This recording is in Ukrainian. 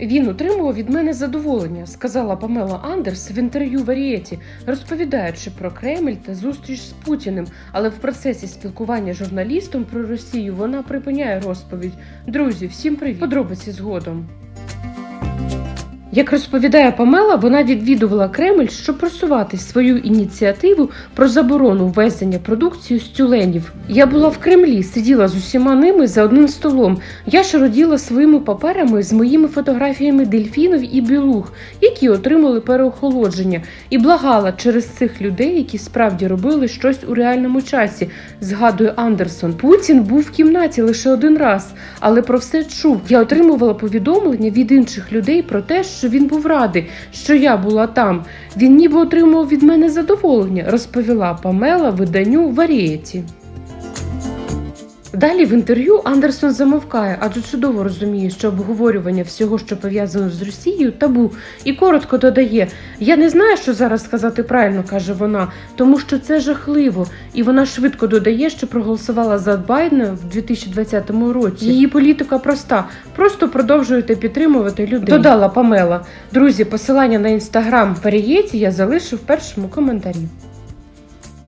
Він отримував від мене задоволення, сказала Памела Андерс в інтерв'ю Варієті, розповідаючи про Кремль та зустріч з Путіним. Але в процесі спілкування журналістом про Росію вона припиняє розповідь. Друзі, всім привіт! Подробиці згодом. Як розповідає Памела, вона відвідувала Кремль, щоб просувати свою ініціативу про заборону ввезення продукції з тюленів. Я була в Кремлі, сиділа з усіма ними за одним столом. Я шароділа своїми паперами з моїми фотографіями дельфінів і білуг, які отримали переохолодження, і благала через цих людей, які справді робили щось у реальному часі. Згадує Андерсон. Путін був в кімнаті лише один раз, але про все чув. Я отримувала повідомлення від інших людей про те, що він був радий, що я була там. Він ніби отримував від мене задоволення, розповіла Памела виданню Варієті. Далі в інтерв'ю Андерсон замовкає, адже чудово розуміє, що обговорювання всього, що пов'язано з Росією, табу, і коротко додає: Я не знаю, що зараз сказати правильно, каже вона, тому що це жахливо. І вона швидко додає, що проголосувала за Байдена в 2020 році. Її політика проста: просто продовжуєте підтримувати людей. Додала Памела. Друзі, посилання на інстаграм Переєті я залишу в першому коментарі.